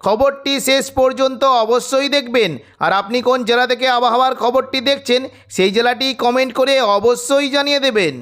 খবরটি শেষ পর্যন্ত অবশ্যই দেখবেন। আর আপনি কোন জেলা থেকে আবহাওয়ার খবরটি দেখছেন, সেই জেলাটি কমেন্ট করে অবশ্যই জানিয়ে দেবেন।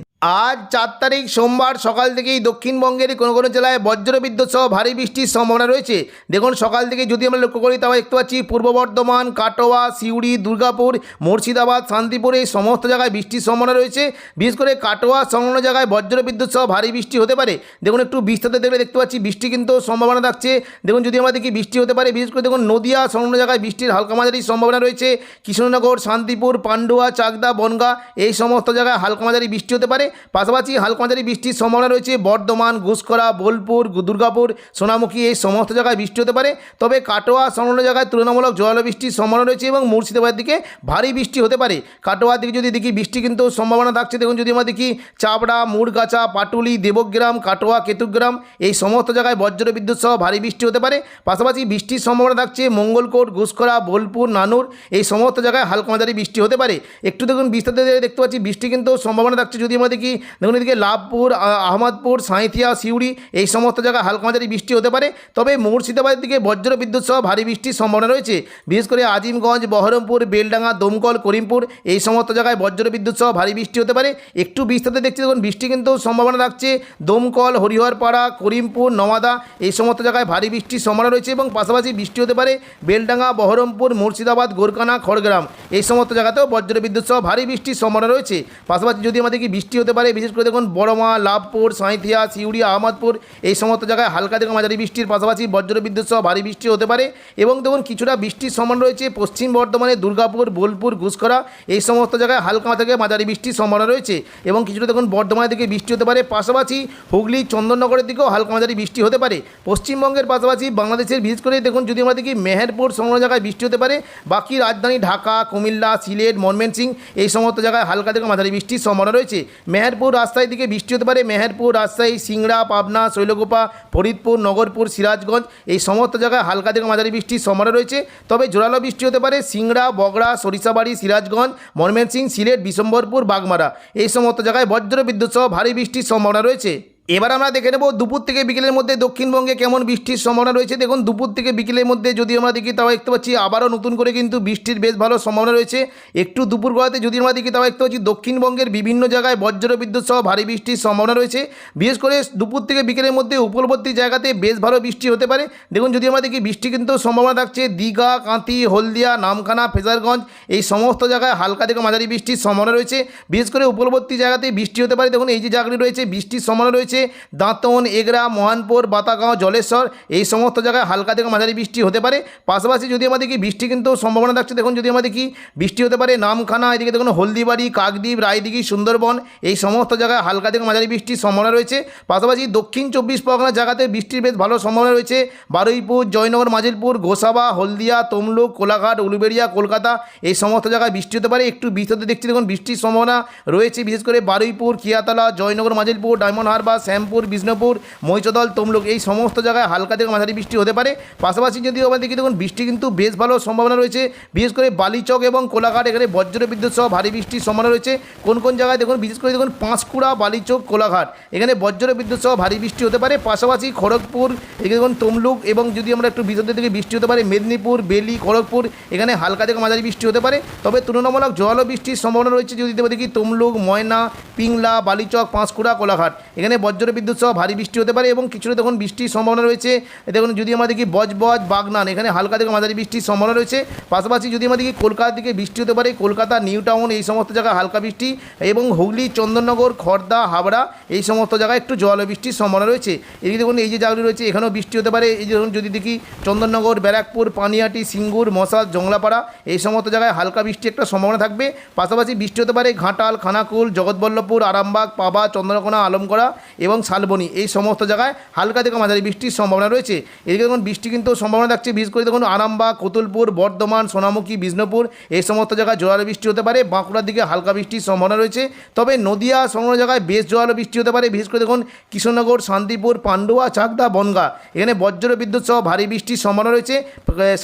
আজ চার তারিখ সোমবার সকাল থেকেই দক্ষিণবঙ্গের কোনো কোনো জেলায় বজ্রবিদ্যুৎ সহ ভারী বৃষ্টির সম্ভাবনা রয়েছে। দেখুন, সকাল থেকে যদি আমরা লক্ষ্য করি তাহলে দেখতে পাচ্ছি পূর্ব বর্ধমান, কাটোয়া, সিউড়ি, দুর্গাপুর, মুর্শিদাবাদ, শান্তিপুর এই সমস্ত জায়গায় বৃষ্টির সম্ভাবনা রয়েছে। বিশেষ করে কাটোয়া সংলগ্ন জায়গায় বজ্রবিদ্যুৎ সহ ভারী বৃষ্টি হতে পারে। দেখুন, একটু বিস্তারিত দেখলে দেখতে পাচ্ছি, বৃষ্টি কিন্তু সম্ভাবনা থাকছে। দেখুন, যদি আমরা দেখি বৃষ্টি হতে পারে, বিশেষ করে দেখুন নদিয়া সংলগ্ন জায়গায় বৃষ্টির হালকা মাঝারি সম্ভাবনা রয়েছে। কৃষ্ণনগর, শান্তিপুর, পান্ডুয়া, চাকদা, বনগা, এই সমস্ত জায়গায় হালকা মাঝারি বৃষ্টি হতে পারে। পাশাপাশি হালকা মাঝারি বৃষ্টির সম্ভাবনা রয়েছে বর্ধমান ঘুষকরা বোলপুর, দুর্গাপুর, সোনামুখী, এই সমস্ত জায়গায় বৃষ্টি হতে পারে। তবে কাটোয়া সংলগ্ন জায়গায় তুলনামূলক জল বৃষ্টির সম্ভাবনা রয়েছে এবং মুর্শিদাবাদের দিকে ভারী বৃষ্টি হতে পারে। কাটোয়ার দিকে যদি দেখি, বৃষ্টি কিন্তু সম্ভাবনা থাকছে। দেখুন, যদি আমরা দেখি, চাপড়া, মুড়গাছা, পাটুলি, দেবগ্রাম, কাটোয়া, কেতুগ্রাম, এই সমস্ত জায়গায় বজ্র বিদ্যুৎ সহ ভারী বৃষ্টি হতে পারে। পাশাপাশি বৃষ্টির সম্ভাবনা থাকছে। মঙ্গলকোট ঘুষকরা বোলপুর, নানুর এই সমস্ত জায়গায় হালকা মাঝারি বৃষ্টি হতে পারে। একটু দেখুন বিস্তারিত দেখতে পাচ্ছি, বৃষ্টি কিন্তু সম্ভাবনা থাকছে যদি আমরা দেখি, দেখুন এদিকে লাভপুর আহমদপুর, সাঁইথিয়া, সিউড়ি এই সমস্ত জায়গায় হালকা মাঝারি বৃষ্টি হতে পারে। তবে মুর্শিদাবাদের দিকে বজ্র বিদ্যুৎ সহ ভারী বৃষ্টির সম্ভাবনা রয়েছে। বিশেষ করে আজিমগঞ্জ, বহরমপুর, বেলডাঙ্গা, দমকল, করিমপুর এই সমস্ত জায়গায় বজ্র বিদ্যুৎ সহ ভারী বৃষ্টি হতে পারে। একটু বিস্তারিত দেখছি, দেখুন বৃষ্টি কিন্তু সম্ভাবনা থাকছে। দমকল, হরিহরপাড়া, করিমপুর, নওয়াদা এই সমস্ত জায়গায় ভারী বৃষ্টির সম্ভাবনা রয়েছে পাশাপাশি বৃষ্টি হতে পারে বেলডাঙ্গা, বহরমপুর, মুর্শিদাবাদ গোরকানা খড়গ্রাম। এই সমস্ত জায়গাতেও বজ্র বিদ্যুৎ সহ ভারী বৃষ্টির সম্ভাবনা রয়েছে। পাশাপাশি যদি আমাদের কি বৃষ্টি হতে পারে, বিশেষ করে দেখুন বড়মা, লাভপুর, সাঁইথিয়া সিউড়ি আহমদপুর, এই সমস্ত জায়গায় হালকা থেকে মাঝারি বৃষ্টির পাশাপাশি বজ্র বিদ্যুৎ সহ ভারী বৃষ্টি হতে পারে এবং দেখুন কিছুটা বৃষ্টির সম্ভাবনা রয়েছে পশ্চিম বর্ধমানে দুর্গাপুর, বোলপুর ঘুষকরা এই সমস্ত জায়গায় হালকা থেকে মাঝারি বৃষ্টির সম্ভাবনা রয়েছে এবং কিছুটা দেখুন বর্ধমানের দিকে বৃষ্টি হতে পারে। পাশাপাশি হুগলি, চন্দননগরের দিকেও হালকা মাঝারি বৃষ্টি হতে পারে। পশ্চিমবঙ্গের পাশাপাশি বাংলাদেশের বিশেষ করে দেখুন, যদি আমরা দেখি মেহেরপুর সংলগ্ন জায়গায় বৃষ্টি হতে পারে, বাকি রাজধানী ঢাকা, কুমিল্লা, সিলেট, ময়মনসিংহ, এই সমস্ত জায়গায় হালকা থেকে মাঝারি বৃষ্টির সম্ভাবনা রয়েছে। মেহেরপুর রাস্তায় দিকে বৃষ্টি হতে পারে, মেহেরপুর, রাজশাহী, সিংড়া, পাবনা শৈলগোপা ফরিদপুর, নগরপুর, সিরাজগঞ্জ, এই সমস্ত জায়গায় হালকা থেকে মাঝারি বৃষ্টির সম্ভাবনা রয়েছে। তবে জোরালো বৃষ্টি হতে পারে সিংড়া, বগড়া, সরিষাবাড়ি, সিরাজগঞ্জ, ময়মনসিংহ, সিলেট, বিশম্বরপুর, বাগমারা, এই সমস্ত জায়গায় বজ্র বিদ্যুৎ সহ ভারী বৃষ্টির সম্ভাবনা রয়েছে। এবার আমরা দেখে নেব দুপুর থেকে বিকেলের মধ্যে দক্ষিণবঙ্গে কেমন বৃষ্টির সম্ভাবনা রয়েছে। দেখুন, দুপুর থেকে বিকেলের মধ্যে যদি আমরা দেখি তাও দেখতে পাচ্ছি আবারও নতুন করে কিন্তু বৃষ্টির বেশ ভালো সম্ভাবনা রয়েছে। একটু দুপুর গড়াতে যদি আমরা দেখি তাও দেখতে পাচ্ছি দক্ষিণবঙ্গের বিভিন্ন জায়গায় বজ্র বিদ্যুৎ সহ ভারী বৃষ্টির সম্ভাবনা রয়েছে। বিশেষ করে দুপুর থেকে বিকেলের মধ্যে উপকূলবর্তী জায়গাতে বেশ ভালো বৃষ্টি হতে পারে। দেখুন যদি আমরা দেখি বৃষ্টি কিন্তু সম্ভাবনা থাকছে। দীঘা, কাঁথি, হলদিয়া, নামখানা, ফেজারগঞ্জ এই সমস্ত জায়গায় হালকা থেকে মাঝারি বৃষ্টির সম্ভাবনা রয়েছে। বিশেষ করে উপকূলবর্তী জায়গাতে বৃষ্টি হতে পারে। দেখুন, এই যে জায়গাটি রয়েছে, বৃষ্টির সম্ভাবনা রয়েছে। দাঁতন, এগরা, মহানপুর, বাতাগাঁও, জলেশ্বর, এই সমস্ত জায়গায় হালকা থেকে মাঝারি বৃষ্টি হতে পারে। পাশাপাশি যদি আমাদের কি বৃষ্টি কিন্তু সম্ভাবনা থাকছে, দেখুন যদি আমাদের কি বৃষ্টি হতে পারে, নামখানা, এদিকে দেখুন হলদিবাড়ি, কাকদ্বীপ, রায়দিঘি, সুন্দরবন, এই সমস্ত জায়গায় হালকা থেকে মাঝারি বৃষ্টির সম্ভাবনা রয়েছে। পাশাপাশি দক্ষিণ চব্বিশ পরগনা জায়গাতে বৃষ্টির বেশ ভালো সম্ভাবনা রয়েছে। বারুইপুর, জয়নগর, মাজিলপুর, গোসাবা, হলদিয়া, তমলুক, কোলাঘাট, উলুবেড়িয়া, কলকাতা, এই সমস্ত জায়গায় বৃষ্টি হতে পারে। একটু বিস্তৃত দেখছি, দেখুন বৃষ্টির সম্ভাবনা রয়েছে, বিশেষ করে বারুইপুর, কিয়াতলা, জয়নগর, মাজিলপুর, ডায়মন্ড হারবার শ্যামপুর, বিষ্ণুপুর মহিষদল তমলুক, এই সমস্ত জায়গায় হালকা থেকে মাঝারি বৃষ্টি হতে পারে। পাশাপাশি যদি আমরা দেখি দেখুন, বৃষ্টি কিন্তু বেশ ভালো সম্ভাবনা রয়েছে। বিশেষ করে বালিচক এবং কোলাঘাট, এখানে বজ্র বিদ্যুৎ সহ ভারী বৃষ্টির সম্ভাবনা রয়েছে। কোন কোন জায়গায় দেখুন, বিশেষ করে দেখুন, পাঁশকুড়া, বালিচক, কোলাঘাট, এখানে বজ্র বিদ্যুৎ সহ ভারী বৃষ্টি হতে পারে। পাশাপাশি খড়গপুর এখানে দেখুন, তমলুক এবং যদি আমরা একটু বিশদের দিকে বৃষ্টি হতে পারে, মেদিনীপুর, বেলি, খড়গপুর, এখানে হালকা থেকে মাঝারি বৃষ্টি হতে পারে। তবে তুলনামূলক জল বৃষ্টির সম্ভাবনা রয়েছে। যদি দেখি তমলুক, ময়না, পিংলা, বালিচক, পাঁশকুড়া, কোলাঘাট, এখানে বজ্র বজ্র বিদ্যুৎ সহ ভারী বৃষ্টি হতে পারে এবং কিছুটা দেখুন বৃষ্টির সম্ভাবনা রয়েছে। দেখুন, যদি আমরা দেখি বজবজ বাগনান, এখানে হালকা থেকে মাঝারি বৃষ্টির সম্ভাবনা রয়েছে। পাশাপাশি যদি আমরা দেখি কলকাতার দিকে বৃষ্টি হতে পারে, কলকাতা, নিউ টাউন, এই সমস্ত জায়গায় হালকা বৃষ্টি এবং হুগলি, চন্দননগর খড়দা হাবড়া, এই সমস্ত জায়গায় একটু জল বৃষ্টির সম্ভাবনা রয়েছে। এদিকে দেখুন, এই যে জায়গাগুলি রয়েছে, এখানেও বৃষ্টি হতে পারে। এই ধরুন যদি দেখি চন্দননগর, ব্যারাকপুর পানিহাটি সিঙ্গুর মশাদ জংলাপাড়া, এই সমস্ত জায়গায় হালকা বৃষ্টি একটা সম্ভাবনা থাকবে। পাশাপাশি বৃষ্টি হতে পারে ঘাটাল, খানাকুল, জগৎবল্লভপুর, আরামবাগ, পাবা, চন্দ্রকোনা, আলমগড়া এবং শালবনী। এই সমস্ত জায়গায় হালকা থেকে মাঝারি বৃষ্টির সম্ভাবনা রয়েছে। এদিকে দেখুন, বৃষ্টি কিন্তু সম্ভাবনা থাকছে। বিশেষ করে দেখুন, আরামবাগ, কতুলপুর, বর্ধমান, সোনামুখী, বিষ্ণুপুর, এই সমস্ত জায়গায় জোয়ালো বৃষ্টি হতে পারে। বাঁকুড়ার দিকে হালকা বৃষ্টির সম্ভাবনা রয়েছে। তবে নদিয়া সংলগ্ন জায়গায় বেশ জোয়ালো বৃষ্টি হতে পারে। বিশেষ করে দেখুন কৃষ্ণনগর শান্তিপুর, পান্ডুয়া, চাকদা, বনগা। এখানে বজ্র বিদ্যুৎ সহ ভারী বৃষ্টির সম্ভাবনা রয়েছে।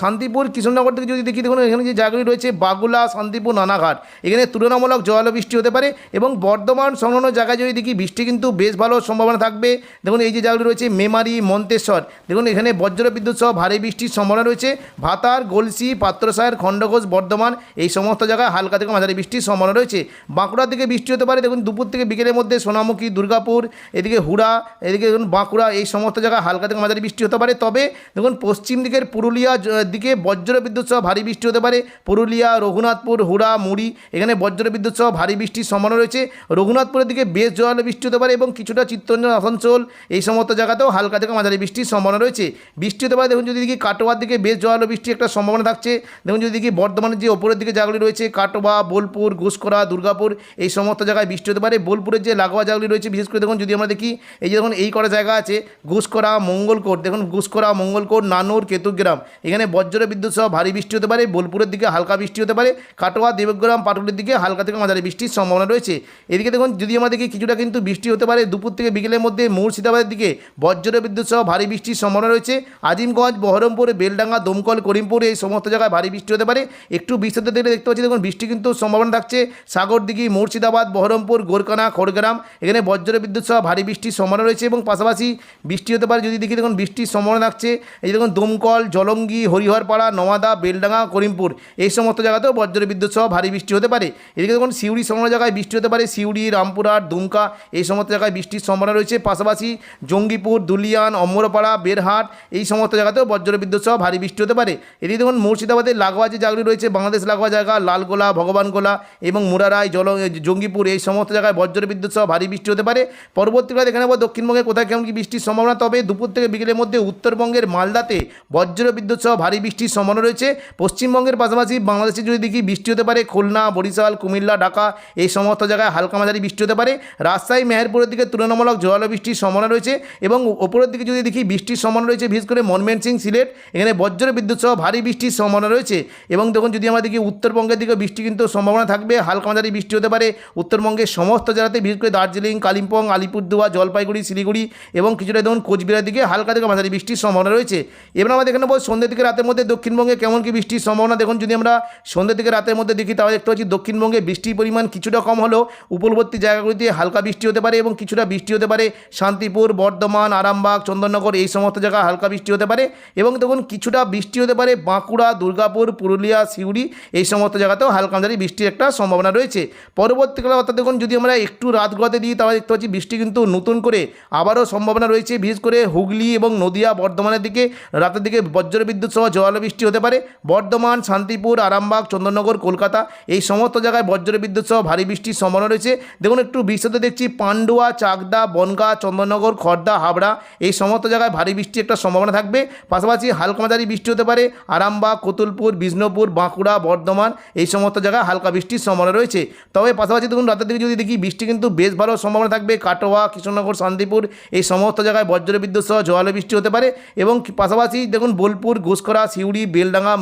শান্তিপুর কৃষ্ণনগর থেকে যদি দেখি, দেখুন, এখানে যে জায়গাগুলি রয়েছে, বাগুলা, শান্তিপুর, নানাঘাট। এখানে তুলনামূলক জোয়ালো বৃষ্টি হতে পারে। এবং বর্ধমান সংলগ্ন জায়গায় যদি দেখি, বৃষ্টি কিন্তু বেশ ভালো সম্ভাবনা থাকবে। দেখুন, এই যে জায়গাগুলি রয়েছে, মেমারি, মন্তেশ্বর। দেখুন, এখানে বজ্র বিদ্যুৎ সহ ভারী বৃষ্টির সম্ভাবনা রয়েছে। ভাতার, গলসি পাত্রসায়ের খণ্ডঘোষ, বর্ধমান, এই সমস্ত জায়গায় হালকা থেকে মাঝারি বৃষ্টির সম্ভাবনা রয়েছে। বাঁকুড়ার দিকে বৃষ্টি হতে পারে। দেখুন, দুপুর থেকে বিকেলের মধ্যে সোনামুখী, দুর্গাপুর, এদিকে হুড়া, এদিকে দেখুন, বাঁকুড়া, এই সমস্ত জায়গায় হালকা থেকে মাঝারি বৃষ্টি হতে পারে। তবে, দেখুন, পশ্চিম দিকের পুরুলিয়া দিকে বজ্র বিদ্যুৎ সহ ভারী বৃষ্টি হতে পারে। পুরুলিয়া, রঘুনাথপুর, হুড়া, মুড়ি, এখানে বজ্র বিদ্যুৎ সহ ভারী বৃষ্টির সম্ভাবনা রয়েছে। রঘুনাথপুরের দিকে বেশ জোয়ালো বৃষ্টি হতে পারে এবং কিছুটা চিত্তরঞ্জন আসানসোল এই সমস্ত জায়গাতেও হালকা থেকে মাঝারি বৃষ্টির সম্ভাবনা রয়েছে। বৃষ্টি হতে পারে, দেখুন যদি দেখি কাটোয়ার দিকে বেশ জোয়ালো বৃষ্টি একটা সম্ভাবনা থাকছে। দেখুন যদি দেখি বর্ধমানের যে ওপরের দিকে জায়গাগুলি রয়েছে, কাটোয়া, বোলপুর ঘুষকরা দুর্গাপুর, এই সমস্ত জায়গায় বৃষ্টি হতে পারে। বোলপুরের যে লাগোয়া জায়গাগুলি রয়েছে, বিশেষ করে দেখুন যদি আমরা দেখি, এই যে দেখুন এই কটা জায়গা আছে ঘুষকরা মঙ্গলকোট, দেখুন ঘুষকরা মঙ্গলকোট, নানুর, কেতুগ্রাম। এখানে বজ্র বিদ্যুৎ সহ ভারী বৃষ্টি হতে পারে, বোলপুরের দিকে হালকা বৃষ্টি হতে পারে, কাটোয়া, দেবগ্রাম, পাটুলির দিকে হালকা থেকে মাঝারি বৃষ্টির সম্ভাবনা রয়েছে। এদিকে দেখুন যদি আমরা দেখি, কিছুটা কিন্তু বৃষ্টি হতে পারে দুপুর থেকে বিকেলের মধ্যে মুর্শিদাবাদের দিকে বজ্র বিদ্যুৎ সহ ভারী বৃষ্টির সম্ভাবনা রয়েছে। আজিমগঞ্জ, বহরমপুর, বেলডাঙ্গা, দমকল, করিমপুর এই সমস্ত জায়গায় ভারী বৃষ্টি হতে পারে। একটু বৃষ্টিতে দেখলে দেখতে পাচ্ছি, দেখুন, বৃষ্টি কিন্তু সম্ভাবনা থাকছে। সাগরদিঘি, মুর্শিদাবাদ, বহরমপুর গোরকানা খড়গ্রাম, এখানে বজ্র বিদ্যুৎ সহ ভারী বৃষ্টির সম্ভাবনা রয়েছে এবং পাশাপাশি বৃষ্টি হতে পারে। যদি দেখি, দেখুন, বৃষ্টির সম্ভাবনা থাকছে। এই দেখুন, দমকল, জলঙ্গি, হরিহরপাড়া, নওয়াদা, বেলডাঙ্গা, করিমপুর, এই সমস্ত জায়গাতেও বজ্র বিদ্যুৎ সহ ভারী বৃষ্টি হতে পারে। এদিকে দেখুন, সিউড়ি সমস্ত জায়গায় বৃষ্টি হতে পারে। সিউড়ি, রামপুরহাট, দুমকা, এই সমস্ত জায়গায় বৃষ্টির সম্ভাবনা রয়েছে। পাশাপাশি জঙ্গিপুর, দুলিয়ান অম্বরপাড়া বেরহাট এই সমস্ত জায়গাতেও বজ্র বিদ্যুৎ সহ ভারী বৃষ্টি হতে পারে। এদিকে দেখুন, মুর্শিদাবাদের লাগোয়া যে জায়গাগুলি রয়েছে, বাংলাদেশ লাগোয়া জায়গা, লালগোলা, ভগবানগোলা এবং মুরারাই, জল, জঙ্গিপুর এই সমস্ত জায়গায় বজ্র বিদ্যুৎ সহ ভারী বৃষ্টি হতে পারে। পরবর্তীকালে দেখে নেব দক্ষিণবঙ্গে কোথায় কেমন কি বৃষ্টির সম্ভাবনা। তবে দুপুর থেকে বিকেলের মধ্যে উত্তরবঙ্গের মালদাতে বজ্র বিদ্যুৎ সহ ভারী বৃষ্টির সম্ভাবনা রয়েছে। পশ্চিমবঙ্গের পাশাপাশি বাংলাদেশে যদি দেখি বৃষ্টি হতে পারে, খুলনা, বরিশাল, কুমিল্লা, ঢাকা এই সমস্ত জায়গায় হালকা মাঝারি বৃষ্টি হতে পারে। রাজশাহী, মেহেরপুরের দিকে তুলনামূলক জোয়ালো বৃষ্টির সম্ভাবনা রয়েছে এবং ওপরের দিকে যদি দেখি বৃষ্টির সম্ভাবনা রয়েছে, বিশেষ করে মনমেনসিং সিলেট, এখানে বজ্র বিদ্যুৎ সহ ভারী বৃষ্টির সম্ভাবনা রয়েছে। এবং দেখুন, যদি আমরা দেখি উত্তরবঙ্গের দিকে বৃষ্টি কিন্তু সম্ভাবনা থাকবে হালকা মাঝারি বৃষ্টি হতে পারে। উত্তরবঙ্গের সমস্ত জেলাতে, বিশেষ করে দার্জিলিং, কালিম্পং, আলিপুরদুয়ার, জলপাইগুড়ি, শিলিগুড়ি এবং কিছুটা দেখুন কোচবিহার দিকে হালকা থেকে মাঝারি বৃষ্টির সম্ভাবনা রয়েছে। এবার আমরা দেখে নেব সন্ধ্যের দিকে রাতের মধ্যে দক্ষিণবঙ্গে কেমন কি বৃষ্টির সম্ভাবনা। দেখুন, যদি আমরা সন্ধ্যের দিকে রাতের মধ্যে দেখি, তাহলে দেখতে পাচ্ছি দক্ষিণবঙ্গে বৃষ্টির পরিমাণ কিছুটা কম হলেও উপকূলবর্তী জায়গাগুলিতে হালকা বৃষ্টি হতে পারে এবং কিছুটা বৃষ্টি হতে পারে, শান্তিপুর, বর্ধমান, আরামবাগ, চন্দননগর এই সমস্ত জায়গায় হালকা বৃষ্টি হতে পারে এবং দেখুন কিছুটা বৃষ্টি হতে পারে বাঁকুড়া, দুর্গাপুর, পুরুলিয়া, সিউড়ি এই সমস্ত জায়গাতেও হালকা মাঝারি বৃষ্টির একটা সম্ভাবনা রয়েছে। পরবর্তীকালে অর্থাৎ দেখুন যদি আমরা একটু রাত গড়াতে দিই তাহলে দেখতে পাচ্ছি বৃষ্টি কিন্তু নতুন করে আবারও সম্ভাবনা রয়েছে, বিশেষ করে হুগলি এবং নদিয়া, বর্ধমানের দিকে। রাতের দিকে বজ্র বিদ্যুৎ সহ জোয়ালো বৃষ্টি হতে পারে। বর্ধমান, শান্তিপুর, আরামবাগ, চন্দননগর, কলকাতা এই সমস্ত জায়গায় বজ্র বিদ্যুৎ সহ ভারী বৃষ্টির সম্ভাবনা রয়েছে। দেখুন একটু বৃষ্টিতে দেখছি, পান্ডুয়া, চাকদা বনগা, চন্দননগর খড়দা হাবড়া, এই সমস্ত জায়গায় ভারী বৃষ্টি একটা সম্ভাবনা থাকবে। পাশাপাশি হালকা মাঝারি বৃষ্টি হতে পারে। আরামবাগ, কতুলপুর, বিষ্ণুপুর, বাঁকুড়া, বর্ধমান, এই সমস্ত জায়গায় হালকা বৃষ্টির সম্ভাবনা রয়েছে। তবে পাশাপাশি দেখুন, রাতের দিকে যদি দেখি, বৃষ্টি কিন্তু বেশ ভালো সম্ভাবনা থাকবে। কাটোয়া, কৃষ্ণনগর, শান্তিপুর, এই সমস্ত জায়গায় বজ্র বিদ্যুৎ সহ জোয়ালো বৃষ্টি হতে পারে এবং পাশাপাশি দেখুন, বোলপুর ঘুষকরা সিউড়ি, বেলডাঙ্গা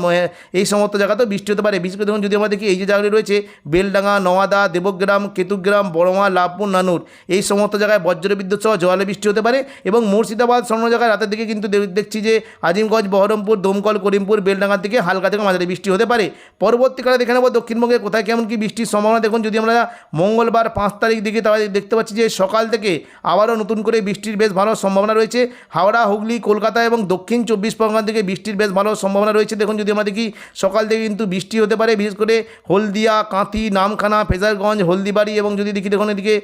এই সমস্ত জায়গাতেও বৃষ্টি হতে পারে। বিশেষ করে দেখুন, যদি আমরা দেখি, এই যে জায়গাগুলি রয়েছে, বেলডাঙ্গা, নওয়াদা, দেবগ্রাম, কেতুগ্রাম, বড়মা লাভপুর নানুর, এই সমস্ত জায়গায় বজ্র বিদ্যুৎ সহ জোয়ালো বৃষ্টি হতে পারে এবং মুর্শিদাবাদ স্বর্ণ জায়গায় রাতের দিকে কিন্তু দেখছি যে আজিমগঞ্জ, বহরমপুর, দমকল, করিমপুর, বেলডাঙ্গার দিকে হালকা থেকে মাঝারি বৃষ্টি হতে পারে। পরবর্তীকালে দেখে নেব দক্ষিণবঙ্গে কোথায় কেমন কি বৃষ্টির সম্ভাবনা। দেখুন, যদি আমরা মঙ্গলবার পাঁচ তারিখ দিকে তাহলে দেখতে পাচ্ছি যে সকাল থেকে আবারও নতুন করে বৃষ্টির বেশ ভালো সম্ভাবনা রয়েছে। হাওড়া, হুগলি, কলকাতা এবং দক্ষিণ চব্বিশ পরগনা থেকে বৃষ্টির বেশ ভালো সম্ভাবনা রয়েছে। দেখুন, যদি আমরা দেখি সকাল থেকে কিন্তু বৃষ্টি হতে পারে, বিশেষ করে হলদিয়া, কাঁথি, নামখানা, ফেজারগঞ্জ, হলদিবাড়ি এবং যদি দেখি দেখুন এদিকে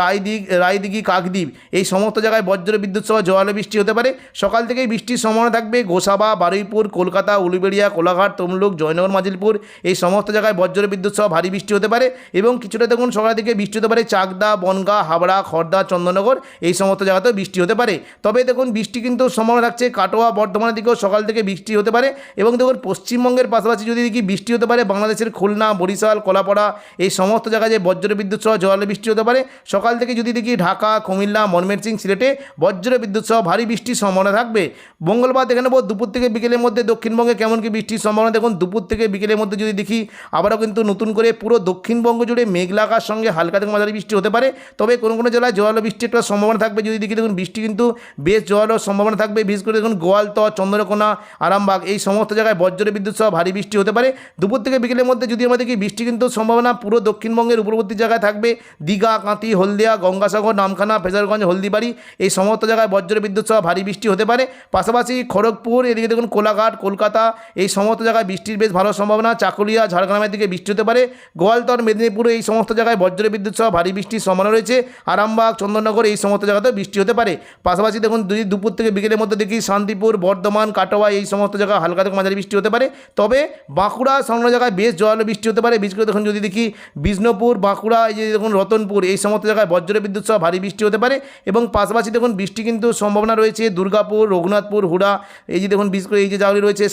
রায়দিঘ, রায়দিঘি দেখি কাকদ্বীপ? এই সমস্ত জায়গায় বজ্র বিদ্যুৎ সহ জোয়ালো বৃষ্টি হতে পারে। সকাল থেকেই বৃষ্টির সম্ভাবনা থাকবে। গোসাবা, বারুইপুর, কলকাতা, উলুবেড়িয়া, কোলাঘাট, তমলুক, জয়নগর, মাজিলপুর, এই সমস্ত জায়গায় বজ্র বিদ্যুৎ সহ ভারী বৃষ্টি হতে পারে এবং কিছুটা দেখুন সকাল থেকে বৃষ্টি হতে পারে চাকদা, বনগা, হাবড়া খড়দা চন্দননগর, এই সমস্ত জায়গাতেও বৃষ্টি হতে পারে। তবে দেখুন বৃষ্টি কিন্তু সম্ভাবনা থাকছে কাটোয়া, বর্ধমানের দিকেও সকাল থেকে বৃষ্টি হতে পারে এবং দেখুন পশ্চিমবঙ্গের পাশাপাশি যদি দেখি বৃষ্টি হতে পারে বাংলাদেশের খুলনা, বরিশাল, কলাপাড়া, এই সমস্ত জায়গায় যে বজ্র বিদ্যুৎ সহ জোয়ালো বৃষ্টি হতে পারে। সকাল থেকে যদি দেখি ঢাকা কুমিল্লা ময়মনসিং সিলেটে বজ্র বিদ্যুৎ সহ ভারী বৃষ্টির সম্ভাবনা থাকবে। মঙ্গলবার দেখে নেব দুপুর থেকে বিকেলের মধ্যে দক্ষিণবঙ্গে কেমন কি বৃষ্টির সম্ভাবনা। দেখুন, দুপুর থেকে বিকেলের মধ্যে যদি দেখি, আবারও কিন্তু নতুন করে পুরো দক্ষিণবঙ্গ জুড়ে মেঘলাকার সঙ্গে হালকা থেকে মাঝারি বৃষ্টি হতে পারে। তবে কোনো কোনো জেলায় জোয়ালো বৃষ্টির একটা সম্ভাবনা থাকবে। যদি দেখি, দেখুন, বৃষ্টি কিন্তু বেশ জোয়ালোর সম্ভাবনা থাকবে। বিশেষ করে দেখুন, গোয়ালতর, চন্দ্রকোনা, আরামবাগ এই সমস্ত জায়গায় বজ্র বিদ্যুৎ সহ ভারী বৃষ্টি হতে পারে। দুপুর থেকে বিকেলের মধ্যে যদি আমরা দেখি, বৃষ্টি কিন্তু সম্ভাবনা পুরো দক্ষিণবঙ্গের উপরবর্তী জায়গায় থাকবে। দীঘা কাঁতি হলদিয়া, গঙ্গাসাগর নামখানা ফেজারগঞ্জ হলদিবাড়ি, এই সমস্ত জায়গায় বজ্র বিদ্যুৎ সহ ভারী বৃষ্টি হতে পারে। পাশাপাশি খড়গপুর, এদিকে দেখুন কোলাঘাট, কলকাতা, এই সমস্ত জায়গায় বৃষ্টির বেশ ভালো সম্ভাবনা। চাকুলিয়া, ঝাড়গ্রামের দিকে বৃষ্টি হতে পারে। গোয়ালতর, মেদিনীপুর, এই সমস্ত জায়গায় বজ্র বিদ্যুৎ সহ ভারী বৃষ্টির সম্ভাবনা রয়েছে। আরামবাগ, চন্দননগর, এই সমস্ত জায়গাতেও বৃষ্টি হতে পারে। পাশাপাশি দেখুন দুই দুপুর থেকে বিকেলের মধ্যে দেখি শান্তিপুর, বর্ধমান, কাটোয়া, এই সমস্ত জায়গায় হালকা থেকে মাঝারি বৃষ্টি হতে পারে। তবে বাঁকুড়া সংলগ্ন জায়গায় বেশ জল বৃষ্টি হতে পারে। বিশেষ করে দেখুন যদি দেখি বিষ্ণুপুর, বাঁকুড়া, এই যে দেখুন রতনপুর, এই সমস্ত জায়গায় বজ্র বিদ্যুৎ সহ ভারী বৃষ্টি হতে পারে এবং পাশাপাশি দেখুন বৃষ্টি কিন্তু সম্ভাবনা রয়েছে, দুর্গাপুর, রঘুনাথপুর, হুড়া, এই যে দেখুন বিশেষ করে এই যে জায়গাগুলি রয়েছে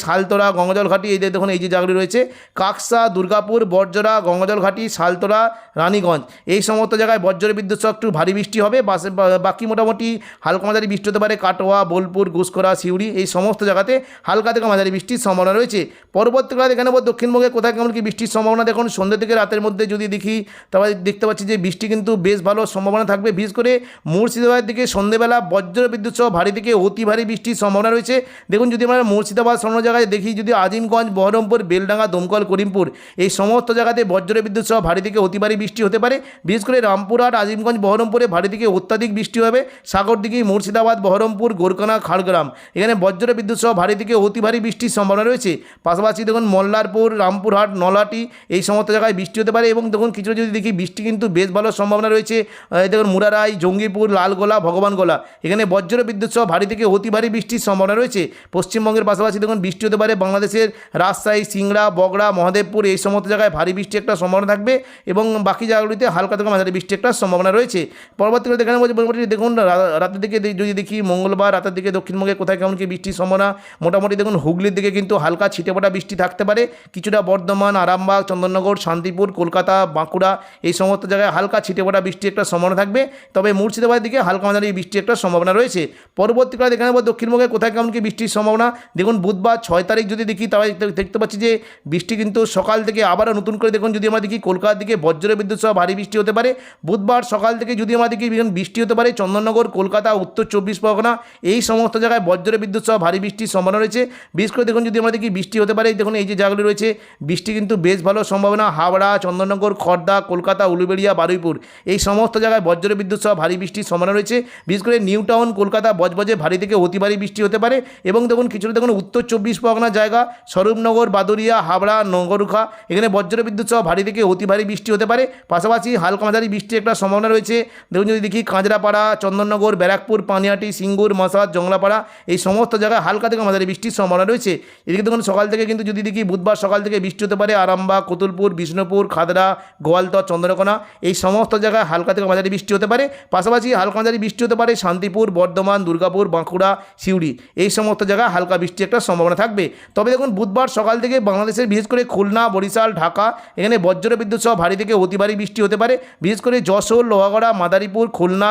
গঙ্গাজল ঘাটি এই যে দেখুন এই যে জায়গাগুলি রয়েছে, কাকসা, দুর্গাপুর বর্জরা গঙ্গাজল ঘাটি শালতোরা রানীগঞ্জ। এই সমস্ত জায়গায় বজ্র বিদ্যুৎ সহ একটু ভারী বৃষ্টি হবে বাকি মোটামুটি হালকা মাঝারি বৃষ্টি হতে পারে, কাটোয়া, বোলপুর ঘুষকরা সিউড়ি, এই সমস্ত জায়গাতে হালকা থেকে মাঝারি বৃষ্টির সম্ভাবনা রয়েছে। পরবর্তীকালে দেখে নেব দক্ষিণবঙ্গে কোথায় কেমন কি বৃষ্টির সম্ভাবনা। দেখুন সন্ধ্যে থেকে রাতের মধ্যে যদি দেখি তারপরে দেখতে পাচ্ছি যে বৃষ্টি কিন্তু বেশ ভালো সম্ভাবনা থাকবে, বিশেষ করে মুর্শিদাবাদের দিকে সন্ধ্যেবেলা বজ্র বিদ্যুৎ সহ ভারী থেকে অতি ভারী বৃষ্টির সম্ভাবনা রয়েছে। দেখুন, যদি আমরা মুর্শিদাবাদ অন্য জায়গায় দেখি, যদি আজিমগঞ্জ, বহরমপুর, বেলডাঙ্গা, দমকল, করিমপুর এই সমস্ত জায়গাতে বজ্র বিদ্যুৎ সহ ভারী থেকে অতি ভারী বৃষ্টি হতে পারে। বিশেষ করে রামপুরহাট আজিমগঞ্জ, বহরমপুরে ভারী থেকে অত্যাধিক বৃষ্টি হবে। সাগরদিঘি মুর্শিদাবাদ, বহরমপুর গোরকানা খাড়গ্রাম এখানে বজ্র বিদ্যুৎ সহ ভারী থেকে অতি ভারী বৃষ্টির সম্ভাবনা রয়েছে। পাশাপাশি দেখুন, মল্লারপুর, রামপুরহাট নলাটি এই সমস্ত জায়গায় বৃষ্টি হতে পারে এবং দেখুন, কিছু যদি দেখি, বৃষ্টি কিন্তু বেশ ভালো সম্ভাবনা রয়েছে। দেখুন দেখুন মুরারাই জঙ্গিপুর, লালগোলা ভগবান ভগবানগোলা। এখানে বজ্র বিদ্যুৎ সহ ভারী থেকে অতি ভারী বৃষ্টির সম্ভাবনা রয়েছে। পশ্চিমবঙ্গের পাশাপাশি দেখুন, বৃষ্টি হতে পারে বাংলাদেশের রাজশাহী, সিংড়া, বগড়া, মহাদেবপুর, এই সমস্ত জায়গায় ভারী বৃষ্টি একটা সম্ভাবনা থাকবে এবং বাকি জায়গাগুলিতে হালকা থেকে মাঝারি বৃষ্টি একটা সম্ভাবনা রয়েছে। পরবর্তীকালে দেখানো বলছে মোটামুটি দেখুন রাতের দিকে যদি দেখি মঙ্গলবার, রাতের দিকে দক্ষিণবঙ্গে কোথায় কেমন কি বৃষ্টির সম্ভাবনা, মোটামুটি দেখুন, হুগলির দিকে কিন্তু হালকা ছিটেফোঁটা বৃষ্টি থাকতে পারে। কিছুটা বর্ধমান, আরামবাগ, চন্দননগর, শান্তিপুর, কলকাতা, বাঁকুড়া, এই সমস্ত জায়গায় হালকা ছিটেফোঁটা বৃষ্টি একটা সম্ভাবনা থাকবে। তবে মুর্শিদাবাদের দিকে হালকা মাঝারি বৃষ্টি একটা সম্ভাবনা রয়েছে। পরবর্তীকালে দেখে নেব দক্ষিণবঙ্গে কোথায় কেমন কি বৃষ্টির সম্ভাবনা। দেখুন, বুধবার ছয় তারিখ যদি দেখি, তাহলে দেখতে- পাচ্ছি যে বৃষ্টি কিন্তু সকাল থেকে আবারও নতুন করে দেখুন, যদি আমরা দেখি কলকাতার দিকে বজ্র বিদ্যুৎ সহ ভারী বৃষ্টি হতে পারে। বুধবার সকাল থেকে যদি আমরা দেখি বৃষ্টি হতে পারে, চন্দননগর, কলকাতা, উত্তর চব্বিশ পরগনা, এই সমস্ত জায়গায় বজ্র বিদ্যুৎ সহ ভারী বৃষ্টির সম্ভাবনা রয়েছে। বিশেষ করে দেখুন, যদি আমরা দেখি বৃষ্টি হতে পারে, দেখুন এই যে জায়গাগুলি রয়েছে, বৃষ্টি কিন্তু বেশ ভালো সম্ভাবনা। হাওড়া, চন্দননগর খড়দা কলকাতা, উলুবেড়িয়া, বারুইপুর, এই সমস্ত জায়গায় বজ্র বিদ্যুৎ সহ ভারী বৃষ্টির সম্ভাবনা রয়েছে। বিশেষ করে নিউ টাউন, কলকাতা, বজবজে ভারী থেকে অতি ভারী বৃষ্টি হতে পারে। এবং দেখুন কিছুটা দেখুন, উত্তর চব্বিশ পরগনা জায়গা, স্বরূপনগর বাদুরিয়া হাবড়া নগরুখা এখানে বজ্র বিদ্যুৎ সহ ভারী থেকে অতি ভারী বৃষ্টি হতে পারে। পাশাপাশি হালকা মাঝারি বৃষ্টির একটা সম্ভাবনা রয়েছে। দেখুন, যদি দেখি কাঁচরাপাড়া, চন্দননগর, ব্যারাকপুর, পানিহাটি, সিঙ্গুর মশাদ জংলাপাড়া, এই সমস্ত জায়গায় হালকা থেকে মাঝারি বৃষ্টির সম্ভাবনা রয়েছে। এদিকে দেখুন, সকাল থেকে কিন্তু যদি দেখি বুধবার সকাল থেকে বৃষ্টি হতে পারে আরামবাগ, কতুলপুর, বিষ্ণুপুর, খাদরা, গোয়ালতর, চন্দ্রকোনা, এই সমস্ত জায়গায় হালকা থেকে মাঝারি বৃষ্টি হতে পারে। পাশাপাশি হালকা মাঝারি বৃষ্টি হতে পারে, শান্তিপুর, বর্ধমান, দুর্গাপুর, বাঁকুড়া, সিউড়ি। এই সমস্ত জায়গায় হালকা বৃষ্টি একটা সম্ভাবনা থাকবে। তবে দেখুন, বুধবার সকাল থেকে বাংলাদেশের, বিশেষ করে খুলনা, বরিশাল, ঢাকা, এখানে বজ্র বিদ্যুৎ সহ ভারী থেকে অতি ভারী বৃষ্টি হতে পারে। বিশেষ করে যশোর, লোহাগড়া, মাদারীপুর, খুলনা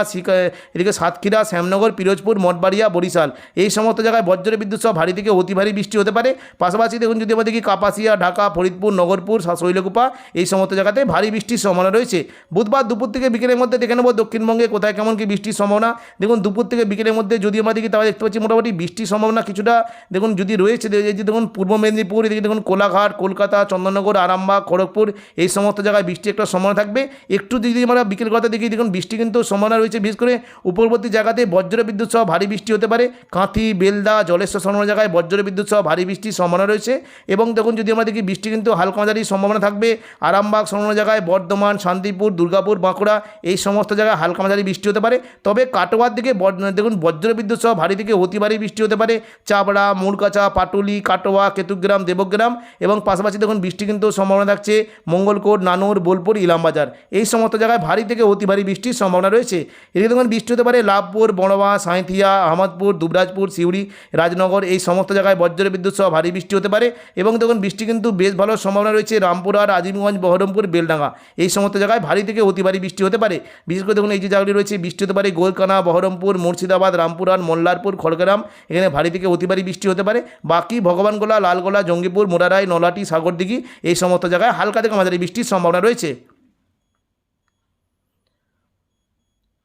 এদিকে সাতক্ষীরা, শ্যামনগর, পিরোজপুর, মঠবাড়িয়া, বরিশাল। এই সমস্ত জায়গায় বজ্র বিদ্যুৎ সহ ভারী থেকে অতি ভারী বৃষ্টি হতে পারে। পাশাপাশি দেখুন, যদি আমরা দেখি কাপাসিয়া, ঢাকা, ফরিদপুর, নগরপুর শৈলকুপা এই সমস্ত জায়গাতে ভারী বৃষ্টির সম্ভাবনা রয়েছে। বুধবার দুপুর থেকে বিকেলের মধ্যে দেখে নেব দক্ষিণবঙ্গে কোথায় কেমন কি বৃষ্টির সম্ভাবনা। দেখুন, দুপুর থেকে বিকেলের মধ্যে যদি আমরা দেখি, তাহলে দেখতে পাচ্ছি মোটামুটি বৃষ্টির সম্ভাবনা কিছুটা, দেখুন, যদি রয়েছে এই যে দেখুন, পূর্ব মেদিনীপুর, এদিকে দেখুন, কোলাঘাট, কলকাতা, চন্দননগর, আরামবাগ, খড়গপুর, এই সমস্ত জায়গায় বৃষ্টি একটা সম্ভাবনা থাকবে। একটু যদি আমরা বিকেল কথা দেখি, দেখুন, বৃষ্টি কিন্তু সম্ভাবনা রয়েছে, বিশেষ করে উপরবর্তী জায়গাতে বজ্র বিদ্যুৎ সহ ভারী বৃষ্টি হতে পারে। কাঁথি, বেলদা, জলেশ্বর সংলগ্ন জায়গায় বজ্র বিদ্যুৎ সহ ভারী বৃষ্টির সম্ভাবনা রয়েছে। এবং দেখুন, যদি আমরা দেখি, বৃষ্টি কিন্তু হালকা মাঝারি সম্ভাবনা থাকবে। আরামবাগ সংলগ্ন জায়গায় বর্ধমান, শান্তিপুর, দুর্গাপুর, বাঁকুড়া, এই সমস্ত জায়গায় হালকা মাঝারি বৃষ্টি হতে পারে। তবে কাটোয়ার দিকে দেখুন, বজ্রবিদ্যুৎ সহ ভারী থেকে অতি ভারী বৃষ্টি হতে পারে। চাবড়া মুরকাচা পাটুলি, কাটোয়া, কেতুগ্রাম, দেবগ্রাম এবং পাশাপাশি দেখুন, বৃষ্টি কিন্তু সম্ভাবনা থাকছে মঙ্গলকোট, নানুর, বোলপুর, ইলামবাজার। এই সমস্ত জায়গায় ভারী থেকে অতি ভারী বৃষ্টির সম্ভাবনা রয়েছে। এদিকে দেখুন, বৃষ্টি হতে পারে লাভপুর, বড়বা, সাঁইথিয়া, আহমদপুর, দুবরাজপুর, সিউড়ি, রাজনগর, এই সমস্ত জায়গায় বজ্র বিদ্যুৎ সহ ভারী বৃষ্টি হতে পারে এবং দেখুন, বৃষ্টি কিন্তু বেশ ভালো সম্ভাবনা রয়েছে রামপুরহাট, আজিমগঞ্জ, বহরমপুর, বেলডাঙ্গা। এই সমস্ত জায়গায় ভারী থেকে অতি ভারী বৃষ্টি হতে পারে। বিশেষ করে দেখুন, এই যে জায়গাগুলি রয়েছে। বৃষ্টি হতে পারে গোলকানা, বহরমপুর, মুর্শিদাবাদ রামপুরান মোল্লারপুর, খড়গ্রাম। এখানে ভারী থেকে অতি ভারী বৃষ্টি হতে পারে। বাকি ভগবানগোলা, লালগোলা, জঙ্গিপুর, মোরারাই, নলাটি, সাগরদিঘি এই সমস্ত জায়গায় হালকা থেকে মাঝারি বৃষ্টির সম্ভাবনা রয়েছে।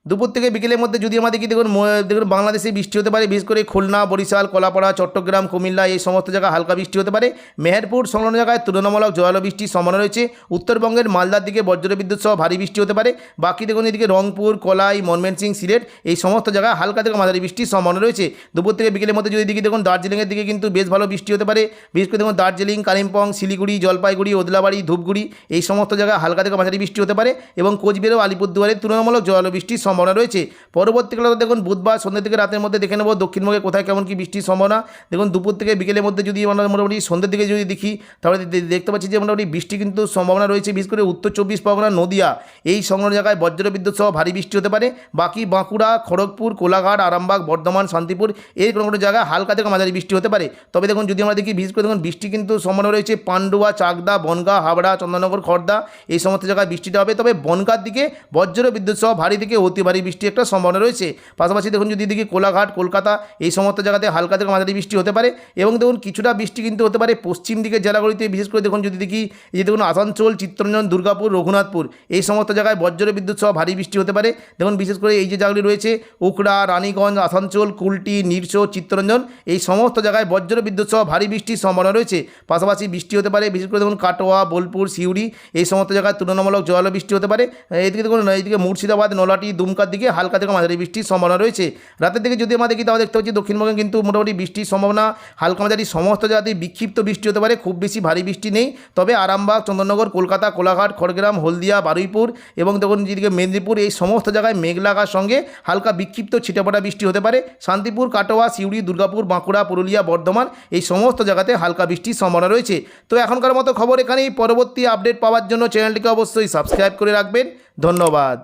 দুপুর থেকে বিকেলের মধ্যে যদি আমাদের কি দেখুন দেখুন বাংলাদেশে বৃষ্টি হতে পারে, বিশেষ করে খুলনা, বরিশাল, কলাপাড়া, চট্টগ্রাম, কুমিল্লা, এই সমস্ত জায়গায় হালকা বৃষ্টি হতে পারে। মেহেরপুর, সংলগ্ন জায়গায় তুলনামূলক জোরালো বৃষ্টির সম্ভাবনা রয়েছে। উত্তরবঙ্গের মালদার দিকে বজ্রবিদ্যুৎ সহ ভারী বৃষ্টি হতে পারে। বাকি দেখুন এদিকে রংপুর, কলাই ময়মনসিং সিলেট, এই সমস্ত জায়গায় হালকা থেকে মাঝারি বৃষ্টির সম্ভাবনা রয়েছে। দুপুর থেকে বিকেলের মধ্যে যদি দিকে দেখুন, দার্জিলিংয়ের দিকে কিন্তু বেশ ভালো বৃষ্টি হতে পারে। বিশেষ করে দেখুন, দার্জিলিং, কালিম্পং, শিলিগুড়ি, জলপাইগুড়ি, ওদলাবাড়ি, ধূপগুড়ি, এই সমস্ত জায়গায় হালকা থেকে মাঝারি বৃষ্টি হতে পারে। এবং কোচবিহার আলিপুরদুয়ারে তুলনামূলক জোরালো বৃষ্টির সম্ভাবনা রয়েছে। পরবর্তীকালে দেখুন বুধবার সন্ধ্যে থেকে রাতের মধ্যে দেখে নেব দক্ষিণবঙ্গে কোথায় কেমন কি বৃষ্টির সম্ভাবনা। দেখুন দুপুর থেকে বিকেলের মধ্যে যদি আমরা মোটামুটি সন্ধ্যের দিকে যদি দেখি, তাহলে দেখতে পাচ্ছি যে মোটামুটি বৃষ্টি কিন্তু সম্ভাবনা রয়েছে, বিশেষ করে উত্তর চব্বিশ পরগনা, নদিয়া। এই সংলগ্ন জায়গায় বজ্রবিদ্যুৎ সহ ভারী বৃষ্টি হতে পারে। বাকি বাঁকুড়া, খড়গপুর, কোলাঘাট, আরামবাগ, বর্ধমান, শান্তিপুর, এই কোনো কোনো জায়গায় হালকা থেকে মাঝারি বৃষ্টি হতে পারে। তবে দেখুন যদি আমরা দেখি, বিশেষ করে দেখুন বৃষ্টি কিন্তু সম্ভাবনা রয়েছে পান্ডুয়া, চাকদা, বনগাঁ হাবড়া চন্দননগর খড়দা এই সমস্ত জায়গায় বৃষ্টিটা হবে। তবে বনগাঁর দিকে বজ্র বিদ্যুৎ সহ ভারী থেকে অতি ভারী বৃষ্টি একটা সম্ভাবনা রয়েছে। পাশাপাশি দেখুন যদি দেখি কোলাঘাট, কলকাতা এই সমস্ত জায়গাতে হালকা থেকে মাঝারি বৃষ্টি হতে পারে এবং দেখুন কিছুটা বৃষ্টি কিন্তু হতে পারে পশ্চিম দিকের জেলাগুলিতে, বিশেষ করে দেখুন যদি দেখি যে দেখুন আসানসোল, চিত্তরঞ্জন, দুর্গাপুর, রঘুনাথপুর এই সমস্ত জায়গায় বজ্র বিদ্যুৎ সহ ভারী বৃষ্টি হতে পারে। দেখুন বিশেষ করে এই যে জায়গাগুলি রয়েছে উকড়া, রানীগঞ্জ, আসানসোল, কুলটি, নিরসো, চিত্তরঞ্জন এই সমস্ত জায়গায় বজ্র বিদ্যুৎ সহ ভারী বৃষ্টির সম্ভাবনা রয়েছে। পাশাপাশি বৃষ্টি হতে পারে, বিশেষ করে দেখুন কাটোয়া, বোলপুর, সিউড়ি এই সমস্ত জায়গায় তুলনামূলক জোরালো বৃষ্টি হতে পারে। এইদিকে দেখুন এইদিকে মুর্শিদাবাদ নলাটি দুমকার দিকে, হালকা থেকে মাঝারি বৃষ্টির সম্ভাবনা রয়েছে। রাতের দিকে যদি আমরা দেখি তাহলে দেখতে পাচ্ছি, দক্ষিণবঙ্গে কিন্তু মোটামুটি বৃষ্টির সম্ভাবনা, হালকা মাঝারি সমস্ত জায়গাতেই বিক্ষিপ্ত বৃষ্টি হতে পারে, খুব বেশি ভারী বৃষ্টি নেই। তবে আরামবাগ, চন্দননগর, কলকাতা, কোলাঘাট, খড়গ্রাম, হলদিয়া, বারুইপুর এবং দেখুন যেদিকে মেদিনীপুর, এই সমস্ত জায়গায় মেঘলাগার সঙ্গে হালকা বিক্ষিপ্ত ছিটেফোঁটা বৃষ্টি হতে পারে। শান্তিপুর, কাটোয়া, সিউড়ি, দুর্গাপুর, বাঁকুড়া, পুরুলিয়া, বর্ধমান, এই সমস্ত জায়গাতে হালকা বৃষ্টির সম্ভাবনা রয়েছে। তো এখনকার মতো খবর এখানেই, পরবর্তী আপডেট পাওয়ার জন্য চ্যানেলটিকে অবশ্যই সাবস্ক্রাইব করে রাখবেন। ধন্যবাদ।